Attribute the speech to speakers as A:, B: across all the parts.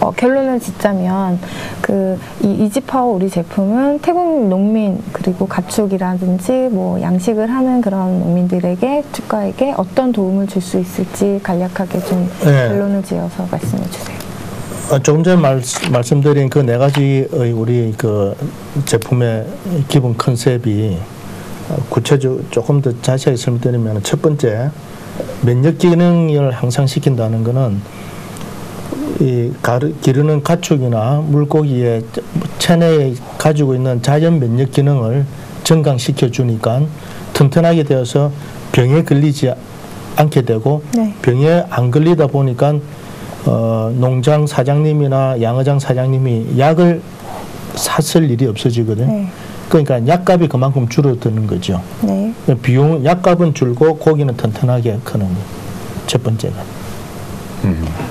A: 어, 결론을 짓자면 그 이 이지파워 우리 제품은 태국 농민 그리고 가축이라든지 뭐 양식을 하는 그런 농민들에게 주가에게 어떤 도움을 줄 수 있을지 간략하게 좀
B: 네.
A: 결론을 지어서 말씀해 주세요.
B: 어, 조금 전에 말, 말씀드린 그 네 가지의 우리 그 제품의 기본 컨셉이 어, 구체적 조금 더 자세하게 설명드리면 첫 번째 면역 기능을 향상시킨다는 것은 이 가르, 기르는 가축이나 물고기의 체내에 가지고 있는 자연 면역 기능을 증강시켜 주니까 튼튼하게 되어서 병에 걸리지 않게 되고
A: 네.
B: 병에 안 걸리다 보니까 어, 농장 사장님이나 양어장 사장님이 약을 샀을 일이 없어지거든요.
A: 네.
B: 그러니까 약값이 그만큼 줄어드는 거죠.
A: 네.
B: 비용 약값은 줄고 고기는 튼튼하게 크는 거. 첫 번째가.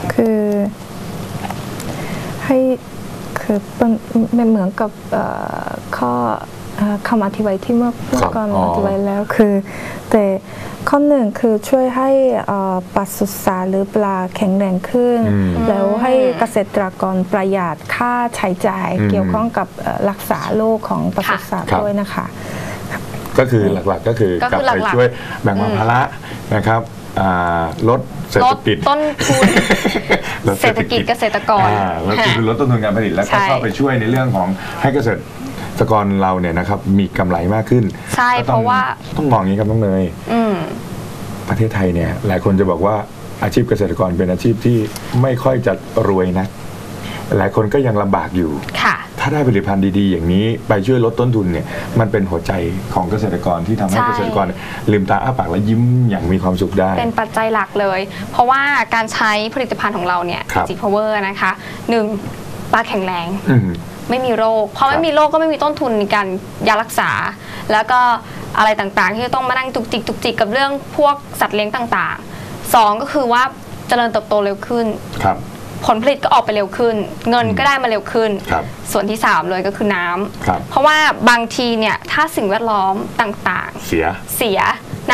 A: คือ ให้คือเป็นเป็นเหมือนกับเอ่อข้อเอ่อคำอธิบายที่เมื่อเมื่อก่อน
C: อ๋อ
A: อธิบายแล้วคือ แต่ข้อหนึ่งคือช่วยให้เอ่อปศุสัตว์หรือปลาแข็งแรงขึ้น
C: อืม
A: แล้วให้เกษตรกรประหยัดค่าใช้จ่าย
C: อืม
A: เกี่ยวข้องกับเอ่อรักษาโรคของปศุสัตว์
C: ครับ
A: ด้วยนะคะ
C: ก็คือหลักๆก็คือ
D: ก็
C: กลับ
D: คือ
C: ไป
D: หลักๆ
C: ช่วยแบ่งเบา
D: อืม
C: ภาระนะครับ อ่าลดเศรษ
D: ล
C: ฐ
D: ด
C: กิจ
D: ต้นทุน
C: ลด
D: เศรษฐกิจเกษตรกร
C: อ่าแล้วคือลดต้นทุนการผลิตแล้วก็
D: ใช่
C: เข้าไปช่วยในเรื่องของให้เกษตรกรเราเนี่ยนะครับมีกำไรมากขึ้น
D: ใช่
C: ก็ต้อง
D: เพราะว่า
C: ต้องมองอย่างนี้ครับน้องเนย
D: อืม
C: ประเทศไทยเนี่ยหลายคนจะบอกว่าอาชีพเกษตรกรเป็นอาชีพที่ไม่ค่อยจะรวยนะ หลายคนก็ยังลำบากอยู่
D: ค่ะ
C: ถ้าได้ผลิตภัณฑ์ดีๆ อย่างนี้ไปช่วยลดต้นทุนเนี่ยมันเป็นหัวใจของเกษตรกรที่ทำให้
D: ใช่
C: เกษตรกรลืมตาอ้าปากและยิ้มอย่างมีความสุขได้
D: เป็นปัจจัยหลักเลย เพราะว่าการใช้ผลิตภัณฑ์ของเราเนี่ย
C: ครับ
D: จีพาวเวอร์นะคะหนึ่งปลาแข็งแรง
C: อืม
D: ไม่มีโรคพอ
C: ครั
D: ไม่
C: บ
D: มีโรคก็ไม่มีต้นทุนในการยารักษา แล้วก็อะไรต่างๆ ที่จะต้องมานั่งจุกจิกจุกจิกกับเรื่องพวกสัตว์เลี้ยงต่างๆสองก็คือว่าเจริญเติบโตเร็วขึ้น
C: ครับ
D: ผลผลิตก็ออกไปเร็วขึ้น เงินก็ได้มาเร็วขึ้น
C: ครับ
D: ส่วนที่ 3 เลยก็คือน้ำ
C: ครับ
D: เพราะว่าบางทีเนี่ยถ้าสิ่งแวดล้อมต่าง
C: เสีย
D: ๆ เสีย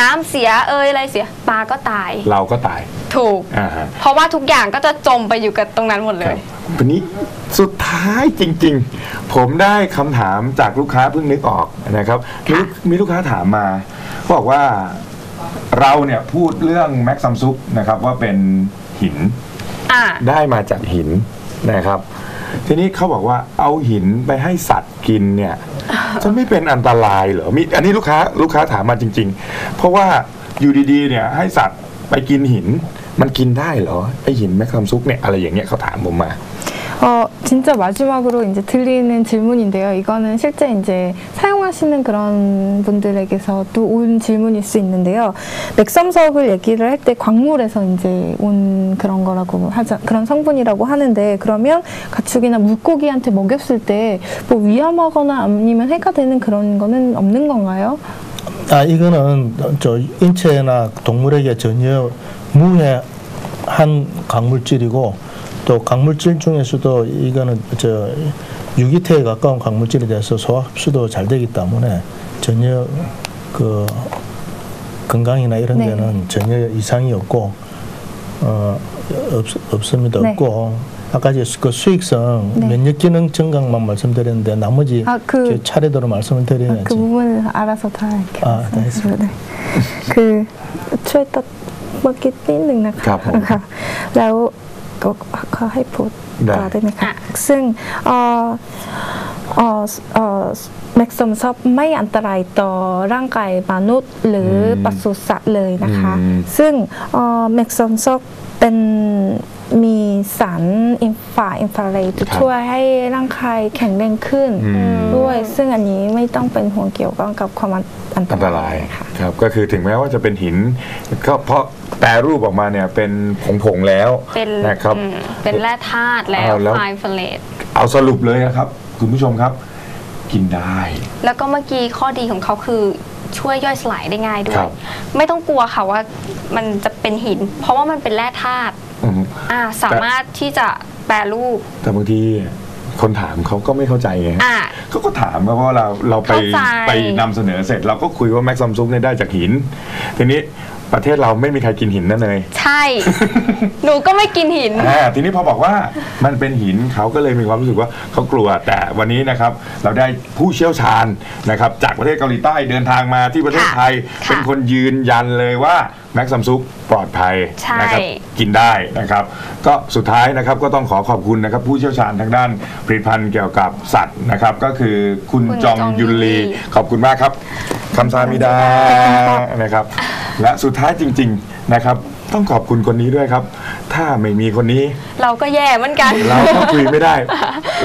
D: น้ำเสียเอยอะไรเสียปลาก็ตาย
C: เราก็ตาย
D: ถูก
C: อ่าฮะ
D: เพราะว่าทุกอย่างก็จะจมไปอยู่กับตรงนั้นหมดเล
C: ครั
D: ย
C: บวันนี้สุดท้ายจริงๆ ผมได้คำถามจากลูกค้าเพิ่งนึกออกนะครับ มีลูกมีลูกค้าถามมาบอกว่าเราเนี่ยพูดเรื่องแม็กซัมซุกนะครับว่าเป็นหิน
D: อ่า
C: ได้มาจากหินนะครับ ทีนี้เขาบอกว่าเอาหินไปให้สัตว์กินเนี่ย จะไม่เป็นอันตรายเหรอมีอันนี้ลูกค้าลูกค้าถามมาจริง ๆ เพราะว่าอยู่ดีๆเนี่ยให้สัตว์ไปกินหิน มันกินได้เหรอไอหินแมคคัมซุกเนี่ยอะไรอย่างเงี้ยเขาถามผมมา
A: 어, 진짜 마지막으로 이제 들리는 질문인데요. 이거는 실제 이제 사용하시는 그런 분들에게서 또온 질문일 수 있는데요. 맥섬석을 얘기를 할 때 광물에서 이제 온 그런 거라고 하자, 그런 성분이라고 하는데 그러면 가축이나 물고기한테 먹였을 때 뭐 위험하거나 아니면 해가 되는 그런 거는 없는 건가요?
B: 아 이거는 저 인체나 동물에게 전혀 무해한 광물질이고 또 강물질 중에서도 이거는 저 유기태에 가까운 강물질에 대해서 소화 흡수도 잘 되기 때문에 전혀 그 건강이나 이런
A: 네.
B: 데는 전혀 이상이 없고 어 없, 없습니다.
A: 네.
B: 없고 아까 그 수익성
A: 네.
B: 면역 기능 증강만 말씀드렸는데 나머지
A: 아, 그,
B: 차례대로 말씀을 드려야지.
A: 아, 그 부분 알아서 다 이렇게
B: 아,
A: 말씀하시면 네. 그 추에 먹기 띵 능력 가然后 นึงนะคะ
C: ครับผม
A: ค่ะแล้วก็ขอให้พูด
C: ได้
A: ต่อได้ไหมคะ
D: อะ
A: ซึ่ง เอ่อเอ่อเอ่อแม็กซ์มซอบไม่อันตรายต่อร่างกายมนุษย์ หรืออ
C: ม
A: ปศุสัตว์เลยนะคะ
C: อืม
A: ซึ่งแม็กซ์มซอบเป็นมีสารอินฟราอินฟราเรดช่วยให้ร่างกายแข็งแรงขึ้น
C: อืม
A: ด้วย ซึ่งอันนี้ไม่ต้องเป็นห่วงเกี่ยวกับความอัน
C: อันตราย
A: ค่ะ
C: ครับก็คือถึงแม้ว่าจะเป็นหินก็เพราะแปรรูปออกมาเนี่ยเป็นผงๆแล้ว
D: เป็น
C: นะครับ
D: อืมเป็นแร่ธาตุแล้ว
C: เอาแล้ว
D: ไฟเฟลต
C: เอาสรุปเลยนะครับ คุณผู้ชมครับ กินได้
D: แล้วก็เมื่อกี้ข้อดีของเขาคือช่วยย่อยสลายได้ง่ายด้ว
C: ค
D: ย
C: รับ
D: ไม่ต้องกลัวค่ะว่ามันจะเป็นหิน เพราะว่ามันเป็นแร่ธาตุ
C: อืม
D: อ่าสามารถที่จะแปรรูป
C: แต่บางทีคนถามเขาก็ไม่เข้าใจไงฮะ
D: อ่า
C: เขาก็ถามว่าเพราะว่าเราเราไป
D: เข้าใจ
C: ไปนำเสนอเสร็จ เราก็คุยว่าแม็กซัมซุกเนี่ยได้จากหิน ทีนี้ ประเทศเราไม่มีใครกินหินนั่นเลย
D: ใช่ หนูก็ไม่กินหิน
C: อ่าทีนี้พอบอกว่ามันเป็นหินเขาก็เลยมีความรู้สึกว่าเขากลัวแต่วันนี้นะครับเราได้ผู้เชี่ยวชาญนะครับจากประเทศเกาหลีใต้เดินทางมาที่ประเทศไทย
D: ค่ะ
C: เป็นคนยืนยันเลยว่าแม็กซัมซุกปลอดภัย
D: ใช่
C: นะครับกินได้นะครับ ก็สุดท้ายนะครับก็ต้องขอขอบคุณนะครับผู้เชี่ยวชาญทางด้านผลิตภัณฑ์เกี่ยวกับสัตว์นะครับ ก็คือคุณ
D: คุณ
C: จอง
D: จอง
C: ยุนลี
D: ยุนลี
C: ขอบคุณมากครับคำซามิดานะครับ และสุดท้ายจริง ๆนะครับ ต้องขอบคุณคนนี้ด้วยครับ ถ้าไม่มีคนนี้
D: เราก็แย่เหมือนกัน
C: เราก็คุยไม่ได้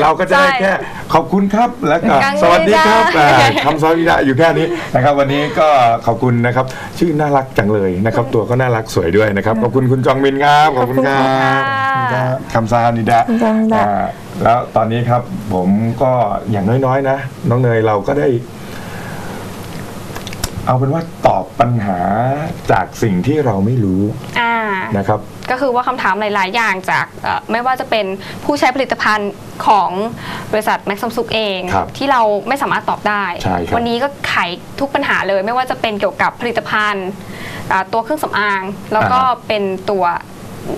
C: เราก็จะได้
D: ใช่
C: แค่ขอบคุณครับแล้วก็
D: กัง
C: สวัสดีครับ
D: ไม่ได้
C: อ่าคำสวัสดีนะอยู่แค่นี้นะครับ วันนี้ก็ขอบคุณนะครับ ชื่อน่ารักจังเลยนะครับ ตัวก็น่ารักสวยด้วยนะครับขอบคุณคุณจองมินครับขอบคุณครั
D: ขอบคุณค่ะ
C: บคำซานิดะ
A: คำซานิดะ
C: อ่าแล้วตอนนี้ครับผมก็อย่างน้อยๆนะ น้องเนยเราก็ได้ เอาเป็นว่าตอบปัญหาจากสิ่งที่เราไม่รู้
D: อ่า
C: นะครับ
D: ก็คือว่าคำถามหลาย ๆ อย่างจากเอ่อไม่ว่าจะเป็นผู้ใช้ผลิตภัณฑ์ของบริษัทแม็กซัมซุกเอง
C: ครับ
D: ที่เราไม่สามารถตอบได้
C: ใช่ครับ
D: วันนี้ก็ไขทุกปัญหาเลย ไม่ว่าจะเป็นเกี่ยวกับผลิตภัณฑ์อ่าตัวเครื่องสำอาง แล้วก็เป็นตัว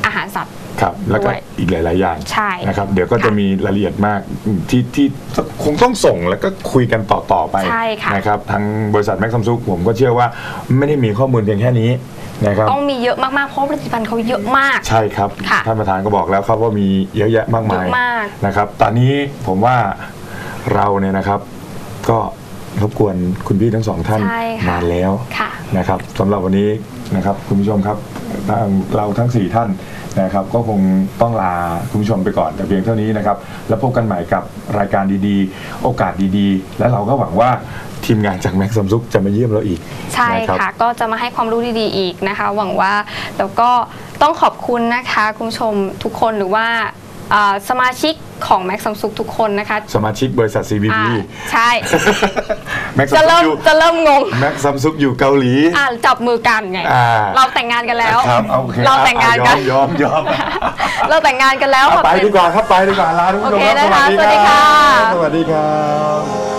D: อาหารสัตว์
C: ครับแล้วก็
D: ด้วย
C: อีกหลาย ๆ อย่าง
D: ใช่
C: นะครับ เดี๋ยวก็จะ
D: ค่ะ
C: มีรายละเอียดมากที่ที่คงต้องส่งแล้วก็คุยกันต่อ ๆ ไป
D: ใช่ค่ะ
C: นะครับทางบริษัทแม็กซัมซุกผมก็เชื่อว่าไม่ได้มีข้อมูลเพียงแค่นี้นะครับ
D: ต้องมีเยอะมากๆเพราะผลิตภัณฑ์เขาเยอะมาก
C: ใช่ครับ
D: ค่ะ
C: ท่านประธานก็บอกแล้วครับว่ามีเยอะแยะมากมาย
D: เยอะมาก
C: นะครับ ตอนนี้ผมว่าเราเนี่ยนะครับ ก็รบกวนคุณพี่ทั้งสองท่าน
D: ใช่ค่ะ
C: นานแล้ว
D: ค่ะ
C: นะครับสำหรับวันนี้นะครับคุณผู้ชมครับทางเราทั้ง 4 ท่าน นะครับก็คงต้องลาคุณผู้ชมไปก่อนแต่เพียงเท่านี้นะครับ แล้วพบกันใหม่กับรายการดีๆ โอกาสดีๆ และเราก็หวังว่าทีมงานจากแม็กซัมซุกจะมาเยี่ยมเราอีก
D: ใช่
C: นรับ
D: ค่ะก็จะมาให้ความรู้ดีๆอีกนะคะ หวังว่าแล้วก็ต้องขอบคุณนะคะ คุณผู้ชมทุกคนหรือว่าอ่าสมาชิก ของ Max Samsung ทุกคนนะคะ
C: สมาชิกบริษัท CVP
D: อ่าใช่
C: แม็กซั
D: จะ
C: มซุ
D: เริ่
C: ก
D: ม
C: อยู่
D: จะเริ่มงง
C: แม็กซัมซุกอยู่เกาหลี
D: อ่าจับมือกันไง
C: อ่า
D: เราแต่งงานกันแล้ว
C: ครับโอเค
D: เราแต่งงานกัน
C: อะยอมยอมยอม
D: เราแต่งงานกันแล้ว
C: เอาไป
D: ค่ะ
C: ดีกว่าครับไปดีกว่าลาทุกผู้ชมครับ
D: โอเคนะคะ
C: สวัสดีครับ
D: สวัสดีค่ะ
C: สวัสดีครับ